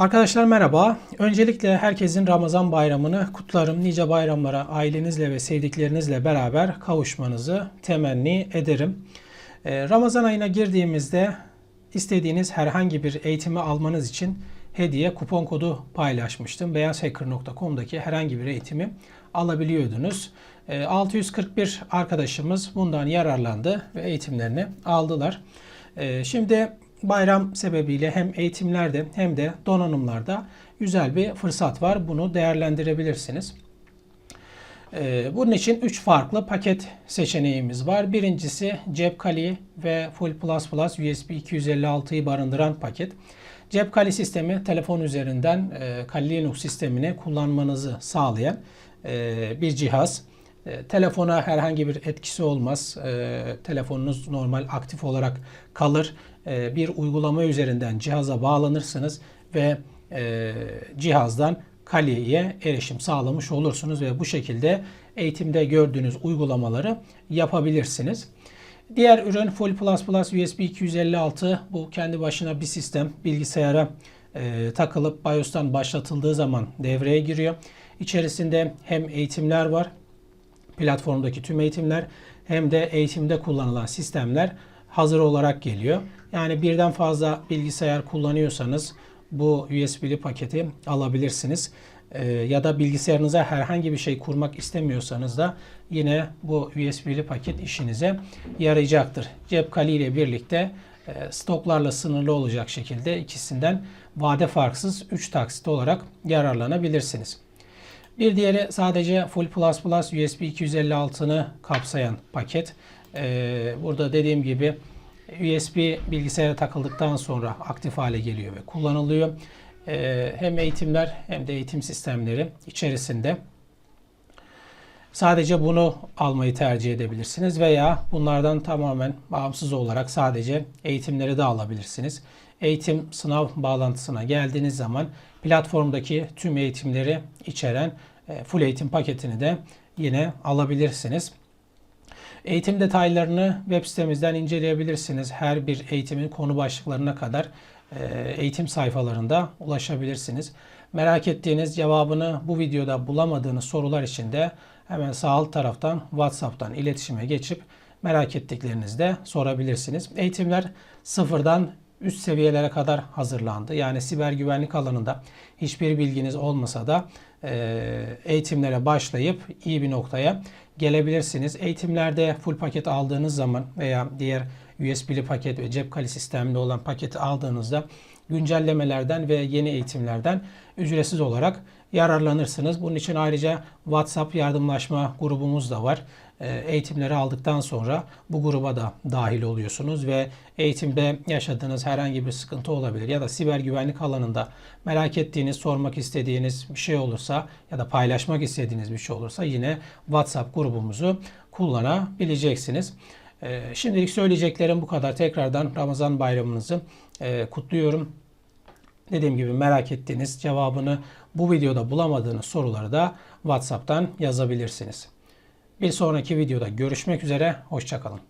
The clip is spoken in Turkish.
Arkadaşlar merhaba. Öncelikle herkesin Ramazan bayramını kutlarım. Nice bayramlara ailenizle ve sevdiklerinizle beraber kavuşmanızı temenni ederim. Ee, Ramazan ayına girdiğimizde istediğiniz herhangi bir eğitimi almanız için hediye kupon kodu paylaşmıştım. beyazhacker.com'daki herhangi bir eğitimi alabiliyordunuz. Ee, 641 arkadaşımız bundan yararlandı ve eğitimlerini aldılar. Ee, Şimdi bayram sebebiyle hem eğitimlerde hem de donanımlarda güzel bir fırsat var. Bunu değerlendirebilirsiniz. Ee, Bunun için 3 farklı paket seçeneğimiz var. Birincisi cep kali ve Full Plus Plus USB 256'yı barındıran paket. Cep kali sistemi telefon üzerinden e, Kali Linux sistemini kullanmanızı sağlayan e, bir cihaz. E, telefona herhangi bir etkisi olmaz. E, telefonunuz normal aktif olarak kalır. E, bir uygulama üzerinden cihaza bağlanırsınız ve e, cihazdan Kali'ye erişim sağlamış olursunuz ve bu şekilde eğitimde gördüğünüz uygulamaları yapabilirsiniz. Diğer ürün Full Plus Plus USB 256 bu kendi başına bir sistem bilgisayara e, takılıp BIOS'tan başlatıldığı zaman devreye giriyor. İçerisinde hem eğitimler var platformdaki tüm eğitimler hem de eğitimde kullanılan sistemler hazır olarak geliyor. Yani birden fazla bilgisayar kullanıyorsanız bu USB'li paketi alabilirsiniz. Ee, ya da bilgisayarınıza herhangi bir şey kurmak istemiyorsanız da yine bu USB'li paket işinize yarayacaktır. Cep kali ile birlikte e, stoklarla sınırlı olacak şekilde ikisinden vade farksız 3 taksit olarak yararlanabilirsiniz. Bir diğeri sadece Full Plus Plus USB 256'ını kapsayan paket. Ee, burada dediğim gibi USB bilgisayara takıldıktan sonra aktif hale geliyor ve kullanılıyor. Ee, hem eğitimler hem de eğitim sistemleri içerisinde. Sadece bunu almayı tercih edebilirsiniz veya bunlardan tamamen bağımsız olarak sadece eğitimleri de alabilirsiniz. Eğitim sınav bağlantısına geldiğiniz zaman platformdaki tüm eğitimleri içeren e, full eğitim paketini de yine alabilirsiniz. Eğitim detaylarını web sitemizden inceleyebilirsiniz. Her bir eğitimin konu başlıklarına kadar eğitim sayfalarında ulaşabilirsiniz. Merak ettiğiniz cevabını bu videoda bulamadığınız sorular için de hemen sağ alt taraftan WhatsApp'tan iletişime geçip merak ettiklerinizi de sorabilirsiniz. Eğitimler sıfırdan üst seviyelere kadar hazırlandı. Yani siber güvenlik alanında hiçbir bilginiz olmasa da e, eğitimlere başlayıp iyi bir noktaya gelebilirsiniz. Eğitimlerde full paket aldığınız zaman veya diğer USB'li paket ve cep kali sistemli olan paketi aldığınızda güncellemelerden ve yeni eğitimlerden ücretsiz olarak yararlanırsınız. Bunun için ayrıca WhatsApp yardımlaşma grubumuz da var. Ee, eğitimleri aldıktan sonra bu gruba da dahil oluyorsunuz ve eğitimde yaşadığınız herhangi bir sıkıntı olabilir ya da siber güvenlik alanında merak ettiğiniz, sormak istediğiniz bir şey olursa ya da paylaşmak istediğiniz bir şey olursa yine WhatsApp grubumuzu kullanabileceksiniz. Ee, şimdilik söyleyeceklerim bu kadar. Tekrardan Ramazan bayramınızı e, kutluyorum. Dediğim gibi merak ettiğiniz cevabını bu videoda bulamadığınız soruları da WhatsApp'tan yazabilirsiniz. Bir sonraki videoda görüşmek üzere. Hoşçakalın.